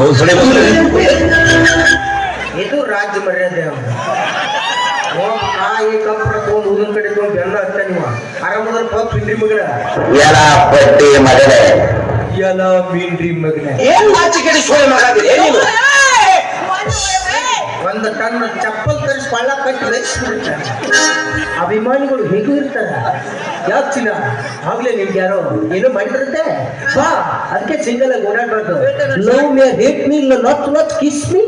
ಹೆಂಗದೀಪ ಬಂದ್ರೆ ಇದು ರಾಜ್ಯ ಮರ್ಯಾದೆ ಹೋಗ್ ಈ ಕಪ್ಪರ ತಗೊಂಡು ಊರಿನ ಕಡೆ ತಗೊಂಡು ಬೆನ್ನ ಹತ್ತ ನೀವು. ಆರಾಮದ್ರ ಪಾಪ ಪಿಂಡ್ರಿ ಮಗಳ ಎಲ ಪಟ್ಟಿ ಮಗನೇ. ಎಲ್ಲ ಮಗನ. ಏನ್ ಸೋಳೆ ಮಗಾದಿರಿ? ನೀನು ಒಂದ್ ಟನ್ ಚಪ್ಪಲ್ ತರಿಸಿ ಕೊಳ್ಳ ಕಟ್ಟಿ ರಚಿಸ್ಬಿಡ್ತಾರೆ ಅಭಿಮಾನಿಗಳು ಹೇಗೂ ಇರ್ತಾರ? ಯಾಕೆ ಚಿನ್ನ? ಆಗ್ಲೇ ನಿಮ್ಗೆ ಯಾರೋ ಏನೋ ಮಾಡಿರುತ್ತೆ ಬಾ ಅದಕ್ಕೆ ಸಿಂಗಲ್ ಆಗಿ ಓಡಾಡ್ಬಾರ್ದು. Love me hate me not not kiss me.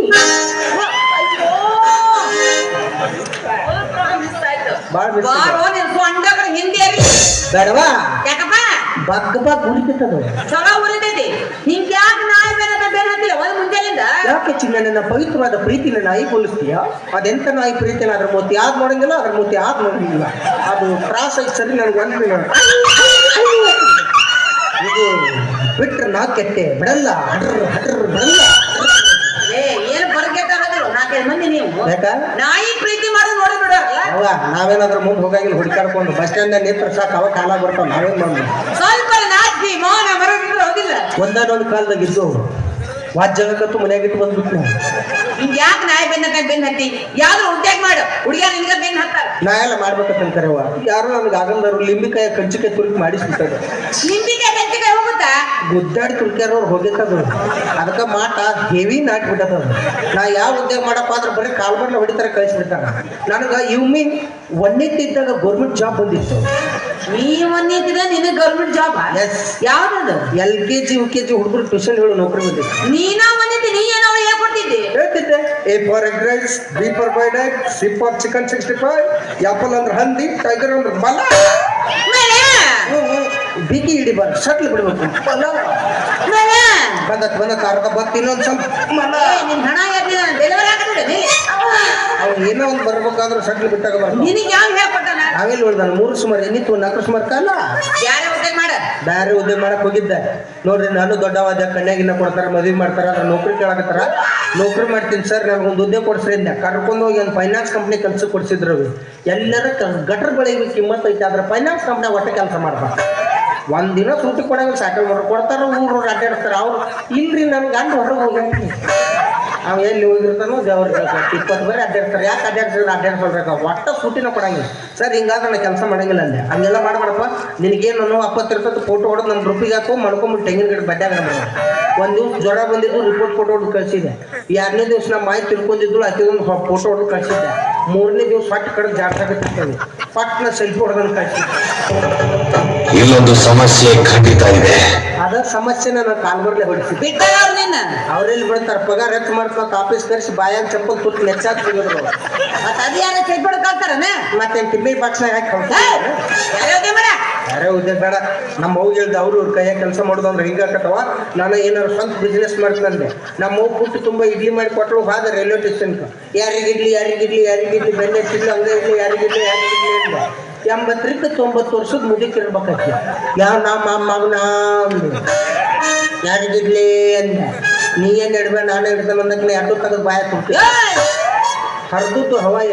ಬೇಡವಾ? ಬಗ್ಗ ಬಗ್ ಉಳಿತದ ಚಲೋ ಉರಿತೈತಿ ಹಿಂಗ್ ಯಾಕೆ ನಾಯಿ ಬೇರೆ ಬೇರೆ ಅಂತೀರ ಒಂದ್ ಮುಂಜಾನಿಂದ ಯಾಕೆ ಚಿನ್ನ ನನ್ನ ಪವಿತ್ರವಾದ ಪ್ರೀತಿನ ನಾಯಿ ಹೋಲಿಸ್ತೀಯ ಅದೆಂತ ನಾಯಿ ಪ್ರೀತಿನ? ಅದ್ರ ಮೂತಿ ಯಾವ್ದು ನೋಡಂಗಿಲ್ಲ ಅದ್ರ ಮೂತಿ ಯಾವ್ದು ನೋಡಂಗಿಲ್ಲ ಅದು ಐತಿ ಸರಿ ನನಗೆ ಒಂದು ಇದು. ಬಿಟ್ರೆ ನಾ ಕೆಟ್ಟೆ ಬಿಡಲ್ಲ. ಹಡ್ರ್ ಹಡ್ರ್ ಬಿಡಲ್ಲ ಏ ಏನ್ ಬರ್ಗೆಟ್ ಆಗೋದಿಲ್ಲ ನಾಲ್ಕೈದು ಮಂದಿ ನೀವು ಯಾಕ ನಾಯಿ ಪ್ರೀತಿ ಮಾಡೋದು ನೋಡಿ ಬಿಡೋಲ್ಲ ಅವ ನಾವೇನಾದ್ರೂ ಮುಂದೆ ಹೋಗಂಗಿಲ್ಲ ಹುಡುಕಾಡ್ಕೊಂಡು ಬಸ್ ಸ್ಟ್ಯಾಂಡ್ ನಿಂತ್ರ ಸಾಕು ಅವ ಕಾಲ ಬರ್ತಾವ ನಾವೇನ್ ಹೋಗಿಲ್ಲ. ಒಂದಾನೊಂದು ಕಾಲದಾಗ ಇದ್ದು ವಾದ್ ಜಗಕ್ಕಂತೂ ಮನ್ಯಾಗ ಇಟ್ಟು ಬಂದ್ಬಿಟ್ಟು ನಾವು ಹಿಂಗ್ ಯಾಕೆ ನಾಯಿ ಬೆನ್ನ ಬೆನ್ ಹತ್ತಿ? ಯಾವ್ದು ಉದ್ಯೋಗ ಮಾಡು. ಹುಡುಗಿಯ ನಿನ್ಗೆ ಬೆನ್ನ ಹತ್ತಾರ. ನಾ ಎಲ್ಲ ಮಾಡ್ಬೇಕಂತ ಕರೆವ ಯಾರು ನಮ್ಗೆ ಆಗಂದ್ರು ಲಿಂಬಿಕಾಯ ಕಂಚಿಕಾಯಿ ತುರುಕಿ ಗಂಟಿಗೆ ಹೋಗುತ್ತಾ ಗುದ್ದಾಡಿ ತುರ್ಕ್ಯಾರವ್ರು ಹೋಗಿತ್ತದ ಅದಕ್ಕೆ ಮಾಟ ಹೆವಿ ನಾಟ್ ಬಿಟ್ಟದ. ನಾ ಯಾವ ಉದ್ಯೋಗ ಮಾಡಪ್ಪ ಅಂದ್ರೆ ಬರೀ ಕಾಲ್ಬರ್ಲ ಹೊಡಿತಾರೆ ಕಳಿಸ್ಬಿಟ್ಟಾರ ನನಗೆ ಇವ್ ಮೀನ್ ಒಂದೇತಿದ್ದಾಗ ಗೌರ್ಮೆಂಟ್ ಜಾಬ್ ಬಂದಿತ್ತು. ನೀ ಒಂದಿದ್ರೆ ನಿನಗ್ ಗೌರ್ಮೆಂಟ್ ಜಾಬ್ Yes. ಯಾವ್ದದು? L K G U K G ಹುಡುಗರು ಟ್ಯೂಷನ್ ಹೇಳು ನೌಕರಿ ಬಂದಿತ್ತು. ನೀನ ಒಂದಿದ್ದಿ ನೀ ಏನೋ ಹೇಳ್ಕೊಟ್ಟಿದ್ದಿ ಹೇಳ್ತಿದ್ದೆ. A for egg rice B for bird egg C for chicken sixty five apple ಅಂದ್ರೆ ಹಂದಿ ಟೈಗರ್ ಅಂದ್ರೆ ಮೇಲೆ. ಬಿಗಿ ಹಿಡಿಬಾರ್ದು ಸಟ್ಲ್ ಬಿಡ್ಬೇಕು. ಮಲ. ಬಂದತ್ ಬಂದತ್ ಅರ್ಧ ಬತ್ ಇನ್ನೊಂದ್ ಸ್ವಲ್ಪ. ಮಲ. ಅವ್ನು ಏನೋ ಒಂದು ಬರ್ಬೇಕಾದ್ರೂ ಸಟ್ಲ್ ಬಿಟ್ಟಾಗ ನಿನಗೆ ಯಾವ ಹೇಳ್ಕೊಟ್ಟಾನ ಉಳ್ದಾನ ಮೂರು ಸುಮಾರು ಎನ್ನಿತ್ತು ನಾಲ್ಕು ಸುಮಾರು ಕಾಲ? ಯಾರೇ ಉದ್ಯೋಗ ಮಾಡ. ಬ್ಯಾರೆ ಉದ್ಯೋಗ ಮಾಡಕ್ ಹೋಗಿದ್ದೆ. ನೋಡ್ರಿ ನಾನು ದೊಡ್ಡವಾದ ಕನ್ಯಾಗಿನ್ನ ಕೊಡ್ತಾರ ಮದುವೆ ಮಾಡ್ತಾರ ಅದ್ರ ನೌಕರಿ ಕೇಳಕತ್ತಾರ. ನೌಕರಿ ಮಾಡ್ತೀನಿ ಸರ್ ಒಂದು ಉದ್ಯೋಗ ಕೊಡ್ಸ್ರಿ ಅಂದೆ. ಕರ್ಕೊಂಡು ಹೋಗಿ ಒಂದು ಫೈನಾನ್ಸ್ ಕಂಪ್ನಿ ಕೆಲಸ ಕೊಡ್ಸಿದ್ರು. ಎಲ್ಲರೂ ಗಟರ್ ಕಿಮ್ಮತ್ತೈತೆ ಕಿಮ್ಮತ್ ಐತೆ ಆದ್ರೆ ಫೈನಾನ್ಸ್ ಕಂಪ್ನಿ ಒಟ್ಟೆ ಕೆಲಸ ಮಾಡ್ತಾರೆ ಒಂದ್ ದಿನ ಸೂಟಿ ಕೊಡಂಗಿಲ್ಲ ಸಾಕಲ್ ಮಾಡ್ರು ಕೊಡ್ತಾರ ಊರು ಅಡ್ಡಾಡ್ತಾರ ಅವ್ರು ಇಲ್ರಿ ನನ್ ಗಂಡ ಹೊರಗೆ ಹೋಗ್ಯಾನ್ರಿ ಅವ್ ಎಲ್ಲಿ ಹೋಗಿರ್ತಾನೋ ದೇವ್ರ ಇಪ್ಪತ್ತು ಬೇರೆ ಅಡ್ಡಾಡ್ತಾರೆ ಯಾಕೆ ಅಡ್ಡಾಡ್ಸಿದ್ರೆ ಅಡ್ಡಾಡ್ಸಲ್ರಕ್ಕ ಒಟ್ಟ ಸೂಟಿನ ಕೊಡಂಗಿಲ್ಲ. ಸರ್, ಹಿಂಗಾದ್ರೆ ನಾನು ಕೆಲಸ ಮಾಡಂಗಿಲ್ಲ ಅಂದೆ. ಹಂಗೆಲ್ಲ ಮಾಡ್ಬಾರಪ್ಪ ನಿನಗೇನು ಅಪ್ಪತ್ತು ಇರ್ತದೆ ಫೋಟೋ ಹೊಡೆದು ನಮ್ಮ ಗ್ರೂಪಿಗೆ ಹಾಕು, ಮಾಡ್ಕೊಂಬಿಟ್ಟು ತೆಂಗಿನ ಗಿಡ ಬಡ್ಡ್ಯಾಗ ಒಂದು ದಿವ್ಸ ಜ್ವರ ಬಂದಿದ್ದು ರಿಪೋರ್ಟ್ ಫೋಟೋ ಹೊಡೆದು ಕಳಿಸಿದೆ ಎರಡನೇ ದಿವ್ಸ ನಮ್ಮ ಮಾಹಿತಿ ತಿಳ್ಕೊಂಡಿದ್ದು ಅತಿದೊಂದು ಫೋಟೋ ಹೊಡೆದು ಕಳಿಸಿದ್ದೆ. ಮೂರನೇ ದಿವ್ಸ ಫಟ್ ಕಡೆ ಜಾಡ್ಸಾಕತ್ತಿರ್ತದೆ ಪಟ್ನ ಸೆಲ್ಫಿ ಹೊಡೆದನ್ನು ಕಳಿಸಿದ್ದೆ. ಇಲ್ಲೊಂದು ಸಮಸ್ಯೆ ಖಂಡಿತ ಇದೆ. ಅದ ಸಮಸ್ಯೆನ ನಾನು ಕಾಲ್ಬರ್ಲೆ ಹೊಡಿಸಿ. ಅವ್ರೆಲ್ಲಿ ಬಿಡ್ತಾರೆ? ಪಗಾರ ಹೆಚ್ಚು ಮಾಡ್ಕೊತ ಆಫೀಸ್ ಕರೆಸಿ ಬಾಯಾಗ ಚಪ್ಪಲ್ ತುಟ್ಟು ನೆಚ್ಚಾಕ್ ಬಿಡಿದ್ರು ಮತ್ತೆ ಅದ ಯಾರ ಕಳ್ತಾರನ ಮತ್ತೆ ತಿಮ್ಮಿ ಬಾಕ್ಸ್ನಾಗ ಹಾಕಿ. ಯಾರೇ ಉದ್ಯೋಗ ಬೇಡ. ನಮ್ಮ ಅವ್ವ ಹೇಳ್ದೆ ಅವ್ರು ಇವ್ರ ಕೈಯಾಗ ಕೆಲಸ ಮಾಡೋದು ಅಂದ್ರೆ ಹಿಂಗಾಕತ್ತವ ನಾನು ಏನಾರು ಸ್ವಂತ ಬಿಸ್ನೆಸ್ ಮಾಡ್ತಂದೆ ನಮ್ಮ ಅವ್ವ ಪುಟ್ಟು ತುಂಬ ಇಡ್ಲಿ ಮಾಡಿ ಕೊಟ್ಟರು ಹೋದ ರೈಲ್ವೆ ಸ್ಟೇಷನ್ಗೆ ಯಾರಿಗಿರ್ಲಿ ಇಡ್ಲಿ ಯಾರಿಗಿರ್ಲಿ ಇಡ್ಲಿ ಯಾರಿಗೆ ಇಡ್ಲಿ ಬೆನ್ನೆ ಯಾರಿಗಿರ್ಲಿ ಹಂಗೆ ಇಡ್ಲಿ ಯಾರಿಗೆ ಇಡ್ಲಿ ಯಾರಿಗೆ ಇಡ್ಲಿ ಅಂದೆ. ಎಂಬತ್ತರಿಂದ ತೊಂಬತ್ತು ವರ್ಷದ ಮುದುಕಿ ಇರ್ಬೇಕಾಯ್ತು ಯಾವ ನಮ್ಮ ಮಗನ? ಯಾರಿಗಿರ್ಲಿ ಅಂದೆ ನೀ ಏನು ಇಡ್ಬೇಡ ನಾನು ಇಡ್ತಾನೆ ಅಂದಕ್ಕೆ ಎರಡು ತೆಗೆದು ಬಾಯ ಕೊಡ್ತೀನಿ ಹರಿದ್ದು ಹವಾಯ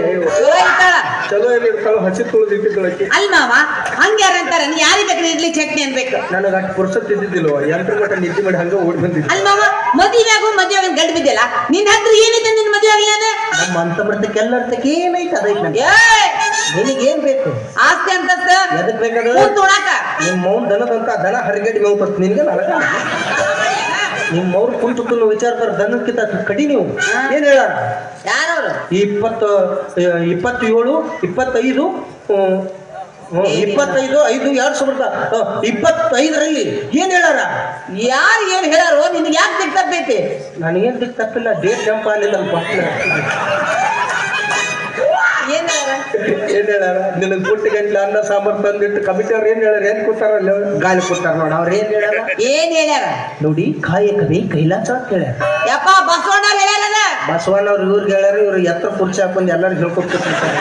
ಚಲೋ ಏನು ಇರ್ತಾವ ಹಸಿ ತುಳಿದು ಇಟ್ಟಿದ್ದಳಕ್ಕೆ ಅಲ್ ಮಾವ ಹಂಗೆ ಯಾರು ಅಂತಾರ? ನೀ ಯಾರಿಗೆ ಬೇಕು ಇಡ್ಲಿ ಚಟ್ನಿ ಅನ್ಬೇಕು? ನನಗೆ ಅಷ್ಟು ಪುರ್ಸತ್ ಇದ್ದಿದ್ದಿಲ್ವ ಎಂಟ್ರ ಮಟ್ಟ ನಿದ್ದೆ ಮಾಡಿ ಹಂಗ ಓಡಿ ಬಂದಿದ್ದೆ. ಅಲ್ ಮಾವ ಮದುವೆಯಾಗು ಮದುವೆ ಗಡ್ ಬಿದ್ದಿಲ್ಲ ನಿನ್ನ ಹತ್ರ ಏನೈತೆ ನಿನ್ನ ಮದುವೆ ಆಗಲಿ ಅದೇ ನಮ್ಮ ಅಂತ ಬರ್ತಕ್ಕೆ ಎಲ್ಲರ್ತಕ್ಕೆ ಏನೈತೆ ಅದೈತೆ ನನಗೆ ನಿನಗೇನ್ ಬೇಕು? ಆಸ್ತಿ ಅಂತಸ್ತ? ಎದಕ್ ಬೇಕದು? ಕೂತ್ ಉಣಾಕ ನಿಮ್ಮ ಮೌನ್ ದನದಂತ ದನ ಹರಿಗಡಿ ಮೇವು ಬರ್ತದೆ ನಿನ್ಗೆ ನನಗ ನಿಮ್ಮ ಅವ್ರು ಕುಂತು ವಿಚಾರ ಬರ ದನಕ್ಕಿಂತ ಕಡಿ ನೀವು. ಏನ್ ಹೇಳ? ಯಾರವ್ರು? ಇಪ್ಪತ್ತು ಇಪ್ಪತ್ತೇಳು ಇಪ್ಪತ್ತೈದು ಹ್ಮ್, ಹ್ಮ್, ಇಪ್ಪತ್ತೈದು ಐದು ಎರಡು ಸಾವಿರದ ಇಪ್ಪತ್ತೈದರಲ್ಲಿ ಏನ್ ಹೇಳಾರ? ಯಾರು ಏನ್ ಹೇಳಾರೋ ನಿನ್ಗೆ ಯಾಕೆ ದಿಕ್ ತಪ್ಪೈತಿ ನನಗೇನ್ ದಿಕ್ ತಪ್ಪಿಲ್ಲ ಡೇಟ್ ಜಂಪ್ ಆಗಲಿಲ್ಲ ಏನ್ ಹೇಳಾರ ನಿನ್ನ ನಿನಗ್ ಪುಟ್ಟ ಗಂಟ್ಲೆ ಅನ್ನ ಸಾಂಬಾರ್ ತಂದಿಟ್ಟು ಕಮಿಟಿ ಅವ್ರು ಏನ್ ಹೇಳ್ಯಾರ? ಏನ್ ಕೂತಾರ ಅಲ್ಲಿ ಗಾಳಿ ಕೂತಾರ ನೋಡ ಅವ್ರ ಏನ್ ಹೇಳ್ಯಾರ? ಏನ್ ಹೇಳ್ಯಾರ? ನೋಡಿ ಕಾಯಕವೇ ಕೈಲಾಸ ಅಂತ ಹೇಳ್ಯಾರ. ಯಪ್ಪ ಬಸವಣ್ಣ ಬಸವಣ್ಣ ಅವ್ರು ಇವ್ರಿಗೆ ಹೇಳ್ಯಾರ ಇವ್ರು ಎತ್ತರ ಕುರ್ಚಿ ಹಾಕೊಂಡು ಎಲ್ಲರಿಗೂ ಹೇಳ್ಕೊತ ಕೂತಿರ್ತಾರೆ